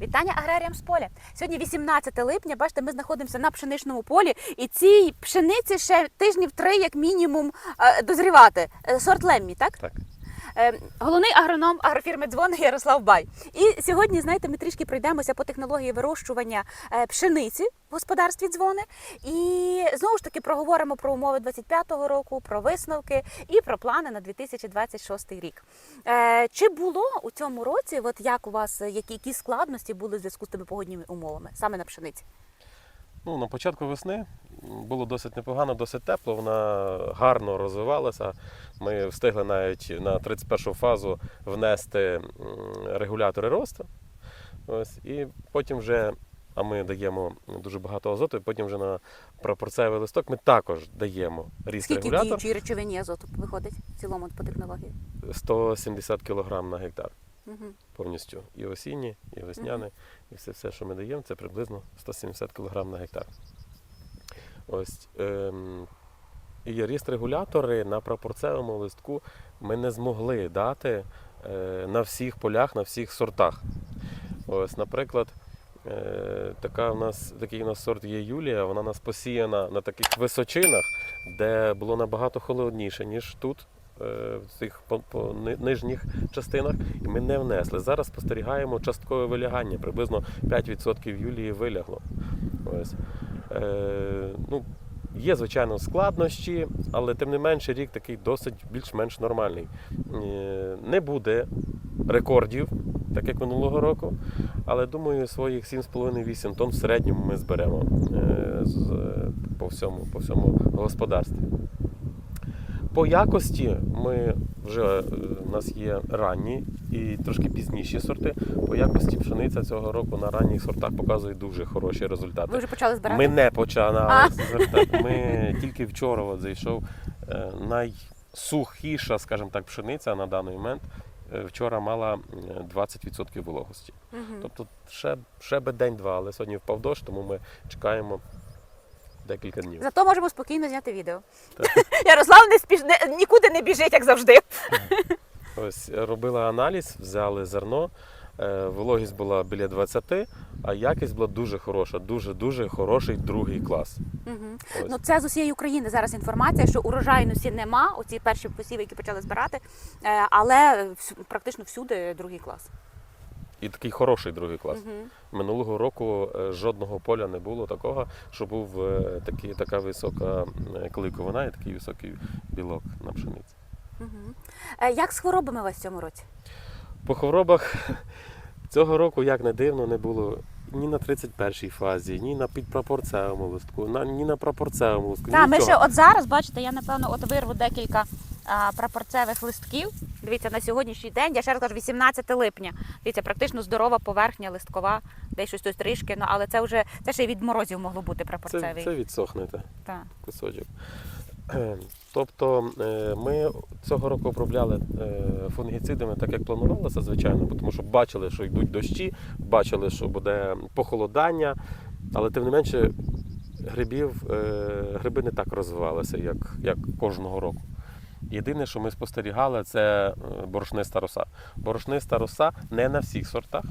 Вітання аграріям з поля. Сьогодні 18 липня. Бачите, ми знаходимося на пшеничному полі, і цій пшениці ще тижнів три, як мінімум, е, дозрівати. Е, Сорт Леммі, так? Так. Е, Головний агроном агрофірми «Дзвони» Ярослав Бай. І сьогодні, знаєте, ми трішки пройдемося по технології вирощування е, пшениці в господарстві дзвони. І знову ж таки проговоримо про умови 25-го року, про висновки і про плани на 2026 рік. Е, Чи було у цьому році, от як у вас, які, які складності були в зв'язку з тими погодніми умовами, саме на пшениці? Ну, на початку весни було досить непогано, досить тепло, вона гарно розвивалася. Ми встигли навіть на 31 фазу внести регулятори росту. Ось, і потім вже, а ми даємо дуже багато азоту, і потім вже на пропорцевий листок ми також даємо ріст Скільки регулятор діючій речовині азоту виходить в цілому по технології? 170 кг на гектар Угу. повністю. І осінні, і весняне, і все, все, що ми даємо, це приблизно 170 кг на гектар. Ось. Ем, і ріст регулятори на пропорцевому листку ми не змогли дати е, на всіх полях, на всіх сортах. Ось, наприклад, е, така у нас, такий у нас сорт є Юлія, вона у нас посіяна на таких височинах, де було набагато холодніше, ніж тут, в цих нижніх частинах, і ми не внесли. Зараз спостерігаємо часткове вилягання, приблизно 5% Юлії вилягло. Ось. Е, ну, Є, звичайно, складнощі, але тим не менше рік такий досить більш-менш нормальний. Е, Не буде рекордів, так як минулого року, але думаю, своїх 7,5-8 тонн в середньому ми зберемо е, по всьому, по всьому господарстві. По якості ми вже е, у нас є ранні і трошки пізніші сорти. По якості пшениця цього року на ранніх сортах показує дуже хороші результати. Ви вже почали збирати? Ми не почали звертати. Ми тільки вчора от зайшов е, найсухіша, скажімо так, пшениця на даний момент. е, Вчора мала е, 20% вологості. Мгм. Тобто ще, ще би день-два, але сьогодні впав дощ, тому ми чекаємо декілька днів. Зато можемо спокійно зняти відео. Так. Ярослав не спіш... не... нікуди не біжить, як завжди. Ось робили аналіз, взяли зерно, е, вологість була біля 20, а якість була дуже хороша, дуже-дуже хороший другий клас. Угу. Ось. Ну це з усієї України зараз інформація, що урожайності нема. Оці перші посіви, які почали збирати, е, але практично всюди другий клас. І такий хороший другий клас. Угу. Минулого року е, жодного поля не було такого, що був е, такий, така висока е, клейковина і такий високий білок на пшениці. Угу. Як з хворобами у вас в цьому році? По хворобах цього року, як не дивно, не було ні на 31-й фазі, ні на підпропорцевому листку, на, ні на пропорцевому листку. Так, ми ще от зараз, бачите, я напевно от вирву декілька прапорцевих листків. Дивіться, на сьогоднішній день, я ще раз кажу, 18 липня. Дивіться, практично здорова поверхня листкова, десь щось тут трішки, ну але це вже це ще й від морозів могло бути це, прапорцевий. це відсохне те, Так. кусочок. Тобто е, ми цього року обробляли е, фунгіцидами так, як планувалося, звичайно, тому що бачили, що йдуть дощі, бачили, що буде похолодання, але тим не менше грибів, е, гриби не так розвивалися, як, як кожного року. Єдине, що ми спостерігали, це е, борошниста роса. Борошниста роса не на всіх сортах,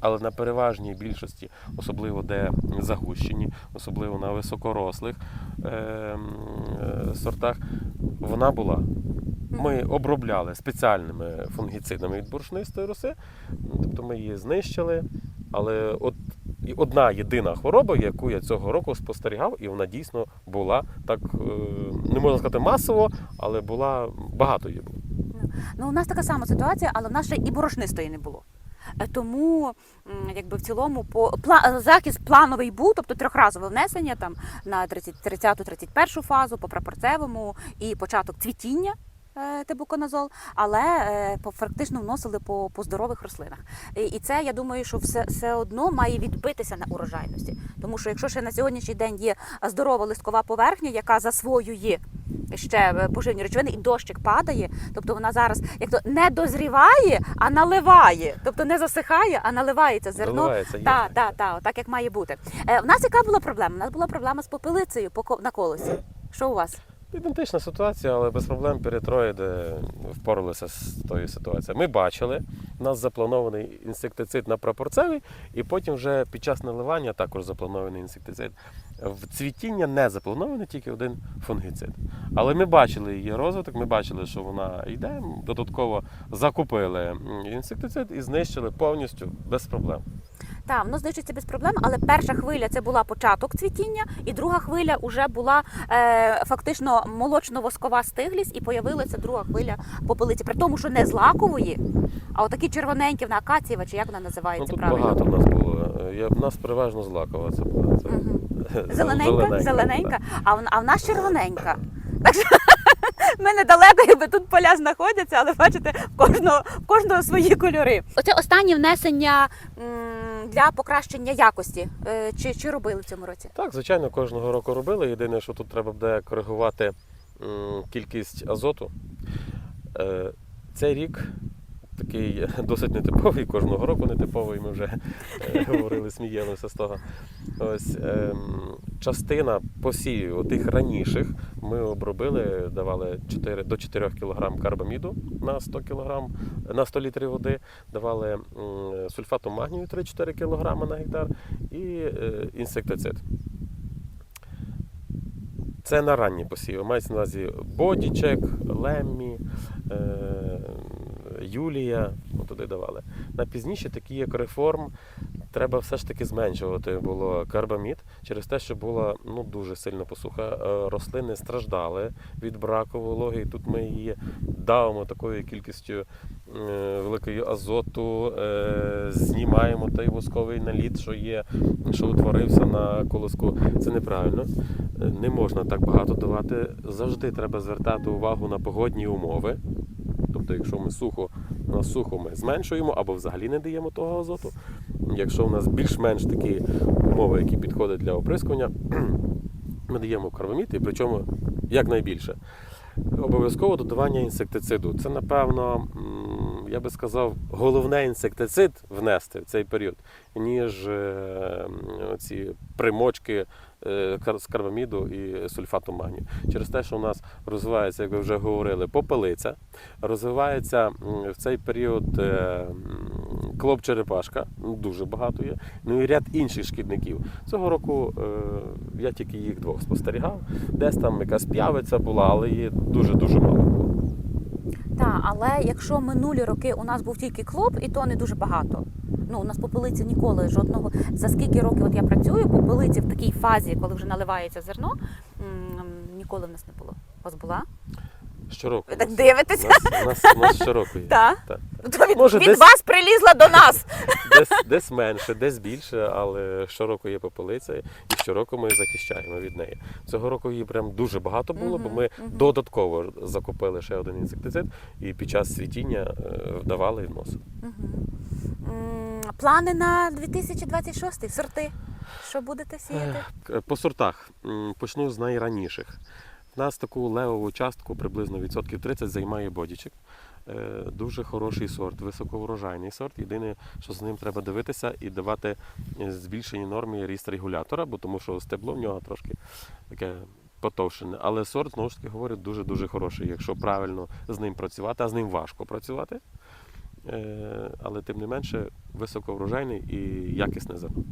але на переважній більшості, особливо де загущені, особливо на високорослих е, е, сортах, вона була. Ми обробляли спеціальними фунгіцидами від борошнистої роси, тобто ми її знищили. Але от і одна єдина хвороба, яку я цього року спостерігав, і вона дійсно була так, е, не можна сказати масово, але була багато її було. Ну, у нас така сама ситуація, але в нас ще і борошнистої не було. Е, Тому, якби в цілому, по пла, захист плановий був, тобто трьохразове внесення там на 30-31 фазу по прапорцевому і початок цвітіння. Е, Тебуконазол, але е, фактично вносили по, по здорових рослинах. І, і це я думаю, що все, все одно має відбитися на урожайності. Тому що якщо ще на сьогоднішній день є здорова листкова поверхня, яка засвоює ще е, поживні речовини, і дощик падає. Тобто вона зараз як то не дозріває, а наливає. Тобто не засихає, а наливається зерно. Заливається, є Так, таке. так, так, так як має бути. В нас яка була проблема? У нас була проблема з попелицею на колесі. Що у вас? Ідентична ситуація, але без проблем перетроїди впоралися з тою ситуацією. Ми бачили, у нас запланований інсектицид на прапорцевий, і потім вже під час наливання також запланований інсектицид. В цвітіння не запланований тільки один фунгіцид. Але ми бачили її розвиток, ми бачили, що вона йде. Додатково закупили інсектицид і знищили повністю без проблем. Так, воно знищується без проблем, але перша хвиля це була початок цвітіння, і друга хвиля вже була е, фактично молочно-воскова стиглість, і появилася друга хвиля попелиці. При тому, що не з лакової, а отакі червоненькі в акацієва, чи як вона Ну, називається тут правильно? багато в нас було. Я, в нас переважно злакова. Це, була, це Мгм. зелененька, Зелененька, зелененька, а в, а в нас червоненька. Так що ми недалеко, якби тут поля знаходяться, але бачите, в кожного, в кожного свої кольори. Оце останнє внесення м, для покращення якості. Е, Чи, чи робили в цьому році? Так, звичайно, кожного року робили. Єдине, що тут треба буде коригувати кількість азоту. Е, Цей рік такий досить нетиповий, кожного року нетиповий, ми вже е, говорили, сміялися з того. Ось, ем, частина посівів тих раніших ми обробили, давали 4, до 4 кг карбаміду на 100 кг, на 100 літрів води, давали сульфату магнію 3-4 кг на гектар і е, інсектицид. Це на ранні посіви. Мається на увазі Бодічек, Леммі, е, Юлія. туди давали. На пізніше такі як реформ треба все ж таки зменшувати було карбамід через те, що була ну, дуже сильна посуха. Е, Рослини страждали від браку вологи. І тут ми її давимо такою кількістю е, великою азоту, е, знімаємо той восковий наліт, що є, що утворився на колоску. Це неправильно. Не можна так багато давати. Завжди треба звертати увагу на погодні умови. Тобто, якщо ми сухо, на сухо ми зменшуємо або взагалі не даємо того азоту. Якщо у нас більш-менш такі умови, які підходять для оприскування, ми даємо карбамід, і причому якнайбільше. Обов'язково додавання інсектициду. Це, напевно, я би сказав, головне інсектицид внести в цей період, ніж е, ці примочки е, з карбаміду і сульфату магнію. Через те, що у нас розвивається, як ви вже говорили, попелиця, розвивається в цей період е, клоп-черепашка, дуже багато є, ну і ряд інших шкідників. Цього року е, я тільки їх двох спостерігав. Десь там якась п'явиця була, але її дуже-дуже мало було. Так, але якщо минулі роки у нас був тільки клоп, і то не дуже багато. Ну, у нас попелиці ніколи жодного. За скільки років от я працюю, попелиці в такій фазі, коли вже наливається зерно, ніколи в нас не було. У вас була? Щороку. Ви так дивитеся? У нас, у нас, щороку є. Так. Так. То від, Може, від десь- вас прилізла до нас. Десь, десь менше, десь більше, але щороку є попелиця, і щороку ми захищаємо від неї. Цього року її прям дуже багато було, бо ми додатково закупили ще один інсектицид і під час світіння е, вдавали і вносили. М, Плани на 2026 сорти. Що будете сіяти? По сортах М, почну з найраніших. У нас таку левову частку приблизно відсотків 30 займає бодічик. Е, Дуже хороший сорт, високоврожайний сорт. Єдине, що з ним треба дивитися і давати е, збільшені норми ріст регулятора, бо тому що стебло в нього трошки таке потовшене. Але сорт, знову ж таки говорю, дуже-дуже хороший, якщо правильно з ним працювати, а з ним важко працювати. Е, Але тим не менше високоврожайний і якісне зерно.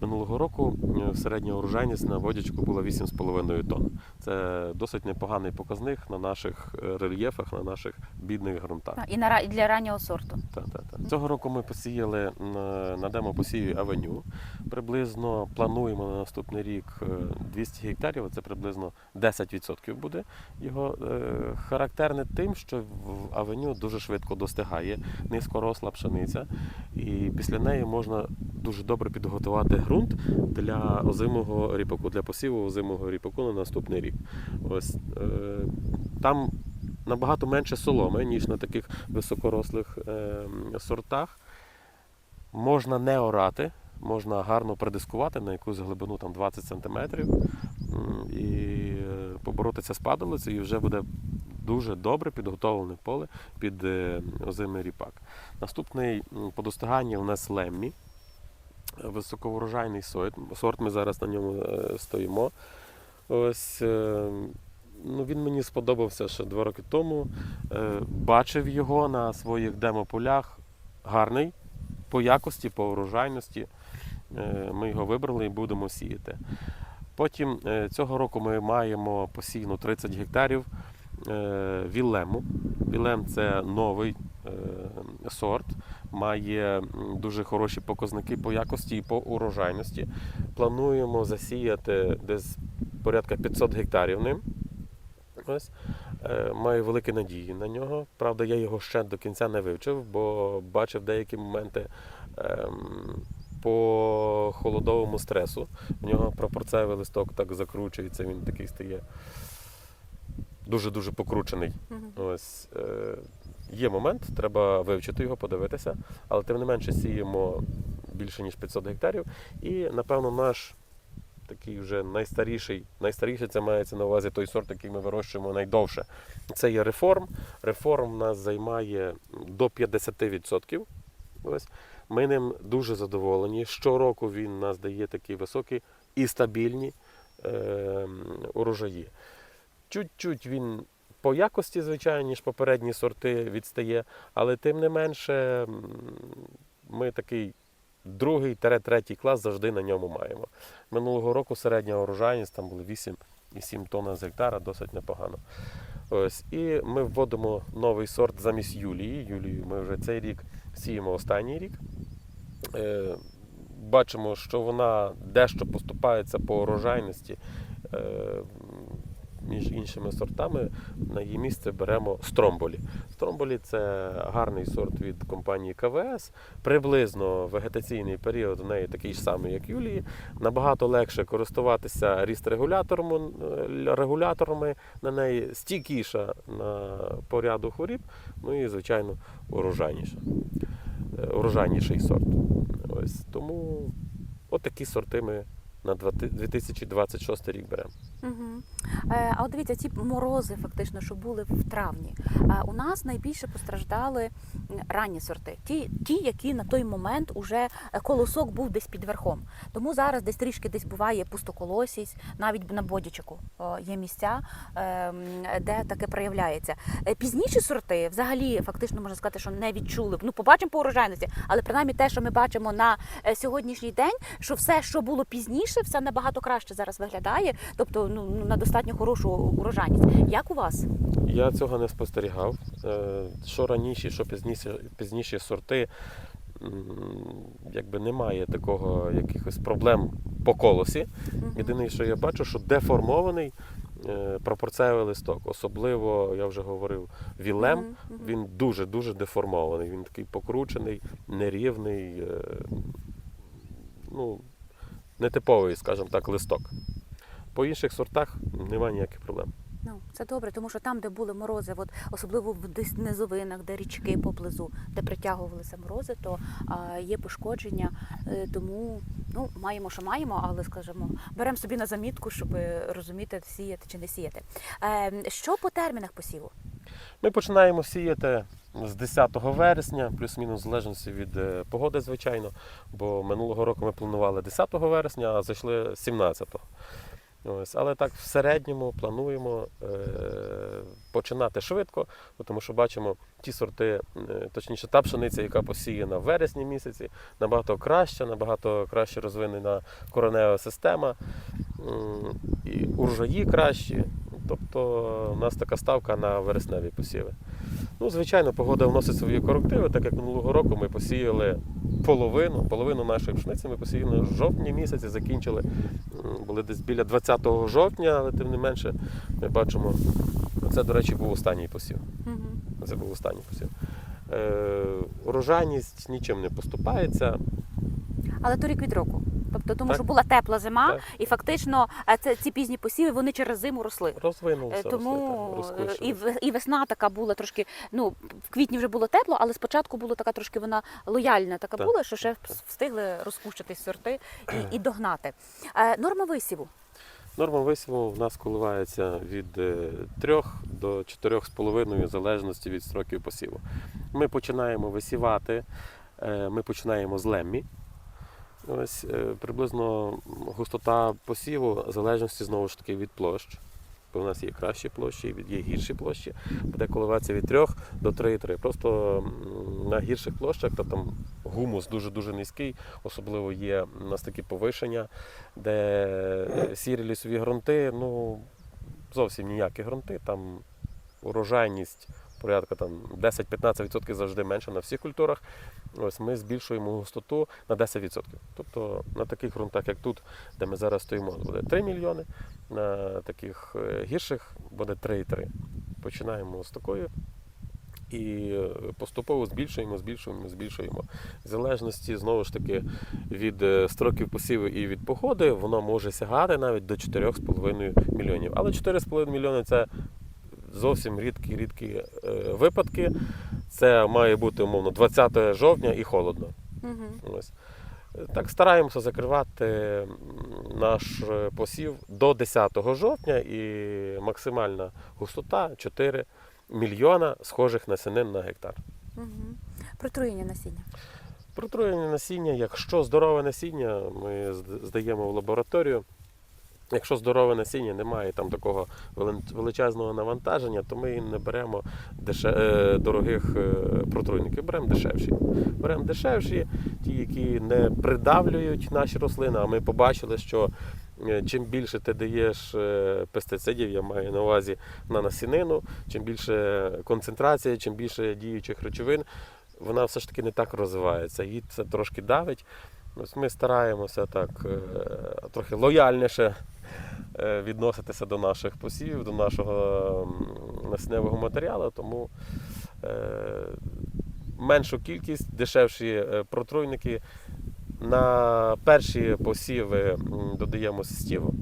Минулого року е, середня урожайність на водячку була 8,5 тонн. Це досить непоганий показник на наших е, рельєфах, на наших бідних ґрунтах. І на для раннього сорту. Та, та, та. Цього року ми посіяли на, на демопосіві авеню. Приблизно плануємо на наступний рік е, 200 гектарів. Це приблизно 10% буде. Його е, характерне тим, що в авеню дуже швидко достигає низькоросла пшениця, і після неї можна дуже добре підготувати ґрунт для озимого ріпаку, для посіву озимого ріпаку на наступний рік. Ось е, там набагато менше соломи, ніж на таких високорослих е, сортах. Можна не орати, можна гарно придискувати на якусь глибину там, 20 см і е, поборотися з падалицею, і вже буде дуже добре підготовлене поле під озимий ріпак. Наступний м, по достиганню у нас леммі. Високоврожайний сорт. Сорт ми зараз на ньому е, стоїмо. Ось е, ну, він мені сподобався ще два роки тому. Е, бачив його на своїх демополях. Гарний по якості, по урожайності. Ми його вибрали і будемо сіяти. Потім цього року ми маємо посіяно 30 гектарів Віллему. Віллем це новий сорт, має дуже хороші показники по якості і по урожайності. Плануємо засіяти десь порядка 500 гектарів ним. Ось. Е, Маю великі надії на нього. Правда, я його ще до кінця не вивчив, бо бачив деякі моменти ем, по холодовому стресу. У нього пропорцевий листок так закручується, він такий стає дуже-дуже покручений. Ось е, є момент, треба вивчити його, подивитися, але тим не менше сіємо більше ніж 500 гектарів. І напевно наш такий вже найстаріший, найстаріший це мається на увазі той сорт, який ми вирощуємо найдовше. Це є реформ. Реформ нас займає до 50%. Ось. Ми ним дуже задоволені. Щороку він нас дає такі високі і стабільні е, урожаї. Чуть-чуть він по якості, звичайно, ніж попередні сорти відстає, але тим не менше ми такий другий третій клас завжди на ньому маємо. Минулого року середня урожайність там була 8,7 тонн з гектара, досить непогано. Ось. І ми вводимо новий сорт замість Юлії. Юлію ми вже цей рік сіємо останній рік. Е, бачимо, що вона дещо поступається по урожайності. Е, між іншими сортами на її місце беремо стромболі. Стромболі це гарний сорт від компанії КВС. Приблизно вегетаційний період у неї такий ж самий, як Юлії. Набагато легше користуватися ріст-регулятором, е, на неї, стійкіша на поряду хворіб, ну і, звичайно, урожайніша. Е, Урожайніший сорт. Ось тому от сорти ми на 2026 рік беремо. Е, а от дивіться, ці морози, фактично, що були в травні. Е, у нас найбільше постраждали ранні сорти, ті, ті, які на той момент уже е, колосок був десь під верхом. Тому зараз десь трішки десь буває пустоколосість, навіть на бодічику є місця, е, де таке проявляється. Пізніші сорти, взагалі, фактично можна сказати, що не відчули. Ну, побачимо по урожайності, але принаймні те, що ми бачимо на сьогоднішній день, що все, що було пізніше, все набагато краще зараз виглядає. Тобто, ну на достатньо хорошу урожайність. Як у вас? Я цього не спостерігав. Е, Що раніші, що пізніші, пізніші сорти, якби немає такого якихось проблем по колосі. Єдине, що я бачу, що деформований е, пропорцевий листок. Особливо, я вже говорив, вілем, Мгм, мгм. він дуже-дуже деформований. Він такий покручений, нерівний, е, ну, нетиповий, скажімо так, листок. По інших сортах немає ніяких проблем. Ну, це добре, тому що там, де були морози, от особливо в десь низовинах, де річки поблизу, де притягувалися морози, то а, є пошкодження. Е, тому ну, маємо, що маємо, але скажімо, беремо собі на замітку, щоб розуміти, сіяти чи не сіяти. Е, що по термінах посіву? Ми починаємо сіяти з 10 вересня, плюс-мінус в залежності від е, погоди, звичайно. Бо минулого року ми планували 10 вересня, а зайшли 17-го. Ось, але так в середньому плануємо е, починати швидко, тому що бачимо ті сорти, е, точніше та пшениця, яка посіяна в вересні місяці, набагато краща, набагато краще розвинена коренева система, і урожаї кращі. Тобто у нас така ставка на вересневі посіви. Ну, звичайно, погода вносить свої корективи, так як минулого року ми посіяли половину, половину нашої пшениці ми посіяли в жовтні місяці, закінчили, були десь біля 20 жовтня, але тим не менше ми бачимо, це, до речі, був останній посів. Це був останній посів. Е, урожайність нічим не поступається. Але то рік від року. Тобто, тому Так. що була тепла зима, Так. і фактично е, це ці пізні посіви вони через зиму росли. Розвинувся, Е, Тому росли, так, і, і весна така була трошки. Ну в квітні вже було тепло, але спочатку було така трошки вона лояльна, така Так, була, що ще так. встигли розкущитись сорти і, і догнати. Е, норма висіву. Норма висіву в нас коливається від 3 до 4,5 в залежності від строків посіву. Ми починаємо висівати, ми починаємо з леммі. Ось е, приблизно густота посіву в залежності знову ж таки від площ. бо в нас є кращі площі, є гірші площі, буде коливатися від 3 до 3,3. Просто на гірших площах, то там гумус дуже-дуже низький, особливо є у нас такі повишення, де сірі лісові ґрунти, ну зовсім ніякі ґрунти, там урожайність порядка там 10-15% завжди менше на всіх культурах. Ось ми збільшуємо густоту на 10%. Тобто на таких ґрунтах, як тут, де ми зараз стоїмо, буде 3 мільйони, на таких е, гірших буде 3,3. Починаємо з такої. І поступово збільшуємо, збільшуємо, збільшуємо. В залежності знову ж таки від е, строків посіву і від погоди, воно може сягати навіть до 4,5 мільйонів. Але 4,5 мільйони це зовсім рідкі рідкі е, випадки. Це має бути умовно 20 жовтня і холодно. Угу. Ось. Так стараємося закривати наш е, посів до 10 жовтня і максимальна густота 4 мільйона схожих насінин на гектар. Угу. Протруєння насіння. Протруєння насіння, якщо здорове насіння, ми здаємо в лабораторію. Якщо здорове насіння, немає там такого величезного навантаження, то ми не беремо деше... е, дорогих е, протруйників, беремо дешевші. Беремо дешевші, ті, які не придавлюють наші рослини. А ми побачили, що е, чим більше ти даєш пестицидів, я маю на увазі на насінину, чим більше концентрація, чим більше діючих речовин, вона все ж таки не так розвивається. Її це трошки давить. Ось ми стараємося так е, трохи лояльніше е, відноситися до наших посівів, до нашого м, насінневого матеріалу, тому е, меншу кількість, дешевші протруйники. На перші посіви додаємо сестіву.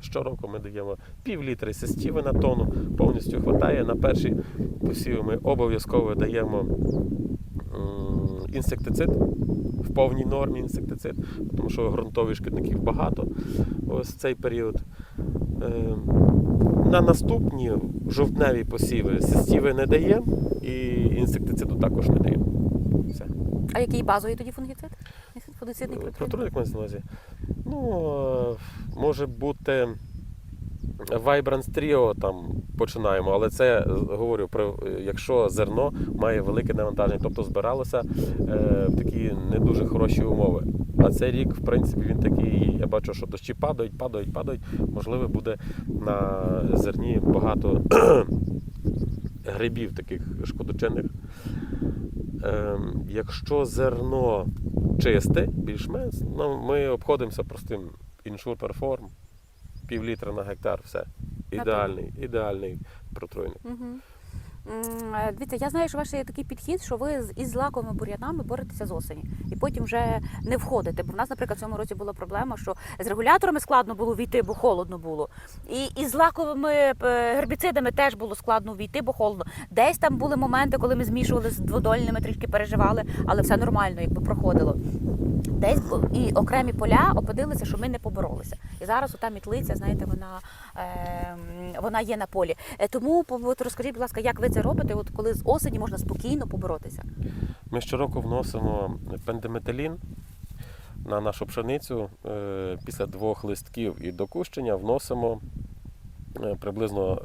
Щороку ми даємо пів літри сестіви на тонну, повністю вистачає. На перші посіви ми обов'язково даємо інсектицид в повній нормі інсектицид, тому що ґрунтових шкідників багато ось в цей період. Е, На наступні жовтневі посіви сестіви не даємо і інсектициду також не даємо. Все. А який базовий тоді фунгіцид? Фунгіцидний? Протруйник мається на увазі. Ну, е, може бути Vibrance Trio там починаємо, але це е, говорю про е, якщо зерно має велике навантаження, тобто збиралося е, такі не дуже хороші умови. А цей рік, в принципі, він такий. Я бачу, що дощі падають, падають, падають. Можливо, буде на зерні багато грибів таких шкодочинних. Ем, якщо зерно чисте, більш-менш, ну, ми обходимося простим іншур перформ, пів літра на гектар, все. Ідеальний, ідеальний протруйник. Угу. Дивіться, я знаю, що ваш є такий підхід, що ви із злаковими бур'янами боретеся з осені і потім вже не входите. Бо в нас, наприклад, в цьому році була проблема, що з регуляторами складно було війти, бо холодно було. І із злаковими е, гербіцидами теж було складно війти, бо холодно. Десь там були моменти, коли ми змішували з дводольними, трішки переживали, але все нормально, якби проходило. Десь і окремі поля опинилися, що ми не поборолися. І зараз ота мітлиця, знаєте, вона, е, вона є на полі. Е, Тому от розкажіть, будь ласка, як ви це робите, от коли з осені можна спокійно поборотися? Ми щороку вносимо пендеметалін на нашу пшеницю. Е, Після двох листків і докущення вносимо е, приблизно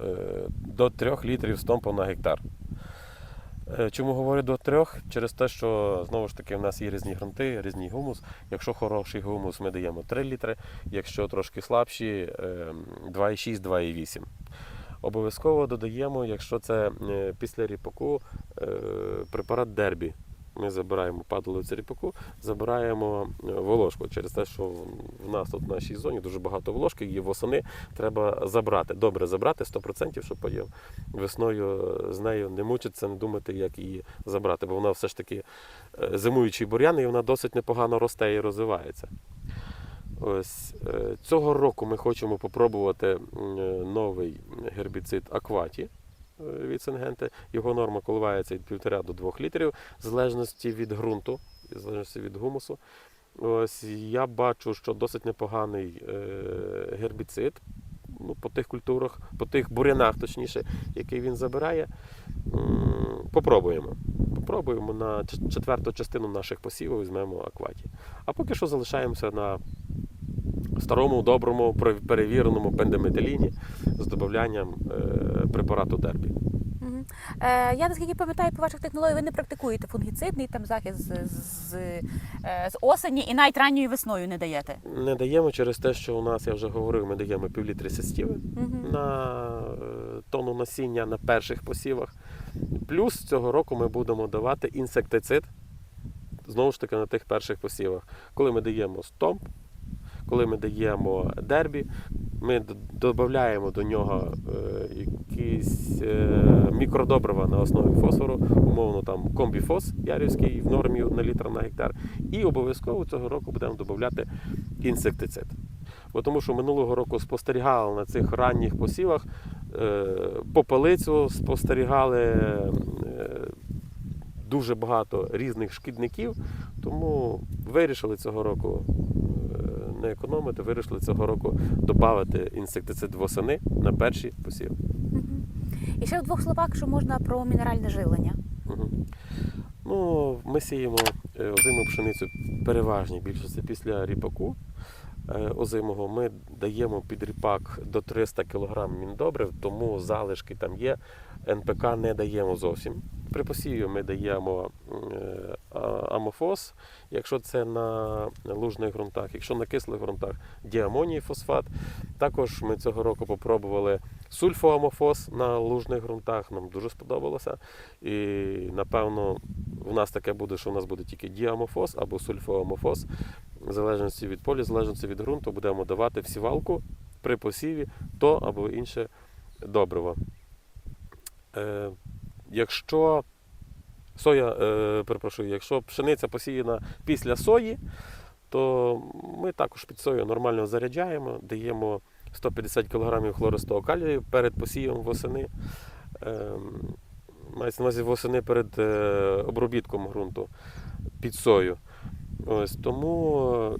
до 3 літрів стомпу на гектар. Е, Чому говорю до трьох? Через те, що знову ж таки в нас є різні грунти, різний гумус. Якщо хороший гумус, ми даємо 3 літри, якщо трошки слабші, е, 2,6, 2,8. Обов'язково додаємо, якщо це е, після ріпаку, е, препарат дербі. Ми забираємо падалицю ріпаку, забираємо е, волошку через те, що в нас тут в нашій зоні дуже багато волошки, її восени треба забрати. Добре забрати 100%, щоб потім весною е, з нею не мучитися, не думати, як її забрати, бо вона все ж таки е, зимуючий бур'ян, і вона досить непогано росте і розвивається. Ось цього року ми хочемо попробувати новий гербіцид Акваті від Сингенти. Його норма коливається від 1,5 до 2 літрів, в залежності від ґрунту, в залежності від гумусу. Ось я бачу, що досить непоганий е, гербіцид ну, по тих культурах, по тих бурянах, точніше, який він забирає. Попробуємо. Попробуємо на четверту частину наших посівів візьмемо акваті. А поки що залишаємося на старому, доброму, перевіреному пендеметиліні з додаванням е, препарату дербі. Е, я наскільки пам'ятаю, по ваших технологіях ви не практикуєте фунгіцидний там захист з, з, е, з осені і навіть ранньою весною не даєте. Не даємо через те, що у нас, я вже говорив, ми даємо півлітри сестіви Мгм. на тонну насіння на перших посівах. Плюс цього року ми будемо давати інсектицид знову ж таки на тих перших посівах. Коли ми даємо стомп, коли ми даємо дербі, ми додаємо до нього е, якісь е, мікродобрива на основі фосфору, умовно там комбіфос ярівський в нормі 1 літра на гектар. І обов'язково цього року будемо додати інсектицид. Бо тому що минулого року спостерігали на цих ранніх посівах е, попелицю, спостерігали дуже багато різних шкідників, тому вирішили цього року е, економити, вирішили цього року додати інсектицид восени на перші посіви. Мгм. І ще в двох словах, що можна про мінеральне жилення. Мгм. Ну, ми сіємо е, озиму пшеницю переважній більшості після ріпаку е, озимого. Ми даємо під ріпак до 300 кг міндобрив, тому залишки там є. НПК не даємо зовсім. При посіві ми даємо е, амофос, якщо це на лужних ґрунтах, якщо на кислих ґрунтах діамоній фосфат. Також ми цього року попробували сульфоамофос на лужних ґрунтах. Нам дуже сподобалося. І напевно в нас таке буде, що в нас буде тільки діамофос або сульфоамофос. В залежності від поля, в залежності від ґрунту, будемо давати в сівалку при посіві то або інше добриво. Е, якщо соя, е, перепрошую, якщо пшениця посіяна після сої, то ми також під сою нормально заряджаємо, даємо 150 кг хлористого калію перед посівом восени. Ем, Мається на увазі восени перед е, обробітком ґрунту під сою. Ось, тому е,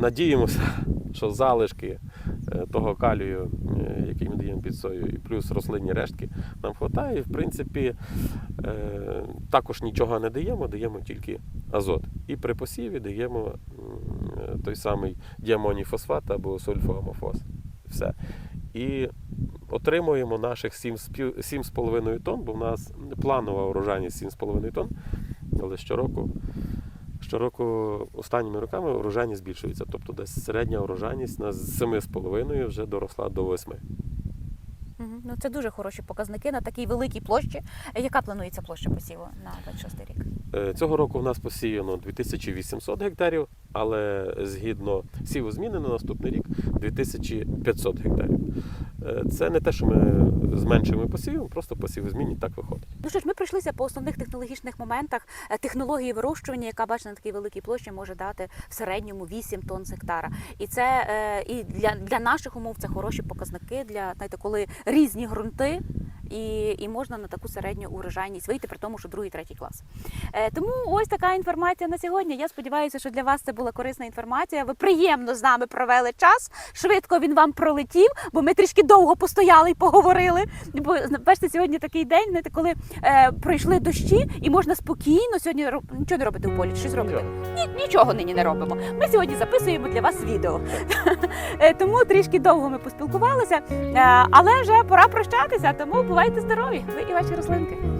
надіємося, що залишки е, того калію, е, який ми даємо під сою, і плюс рослинні рештки, нам вистачає. І, в принципі, також нічого не даємо, даємо тільки азот. І при посіві даємо той самий діамоній фосфат або сульфоамофос. Все. І отримуємо наших 7,5 7,5 тонн, бо в нас планова урожайність 7,5 тонн, але щороку. Щороку останніми роками урожайність збільшується. Тобто десь середня урожайність на з 7,5 вже доросла до 8. Ну це дуже хороші показники на такій великій площі. Яка планується площа посіву на 26 рік? Е, Цього року в нас посіяно 2800 гектарів, але згідно сівозміни на наступний рік 2500 гектарів. Е, Це не те, що ми зменшуємо посів, просто посів сівозміні так виходить. Ну що ж, ми пройшлися по основних технологічних моментах е, технології вирощування, яка бачите, на такій великій площі може дати в середньому 8 тонн з гектара. І це е, і для, для наших умов це хороші показники для знаєте, коли різні ґрунти. І, і можна на таку середню урожайність вийти, при тому, що другий, третій клас. Е, тому ось така інформація на сьогодні. Я сподіваюся, що для вас це була корисна інформація. Ви приємно з нами провели час. Швидко він вам пролетів, бо ми трішки довго постояли і поговорили. Бо бачите, сьогодні такий день, знаєте, коли е, пройшли дощі, і можна спокійно сьогодні роб... нічого не робити в полі. Щось робити. Ні, нічого нині не робимо. Ми сьогодні записуємо для вас відео. Е, Тому трішки довго ми поспілкувалися, е, але вже пора прощатися. Тому бувайте здорові, ви і ваші рослинки.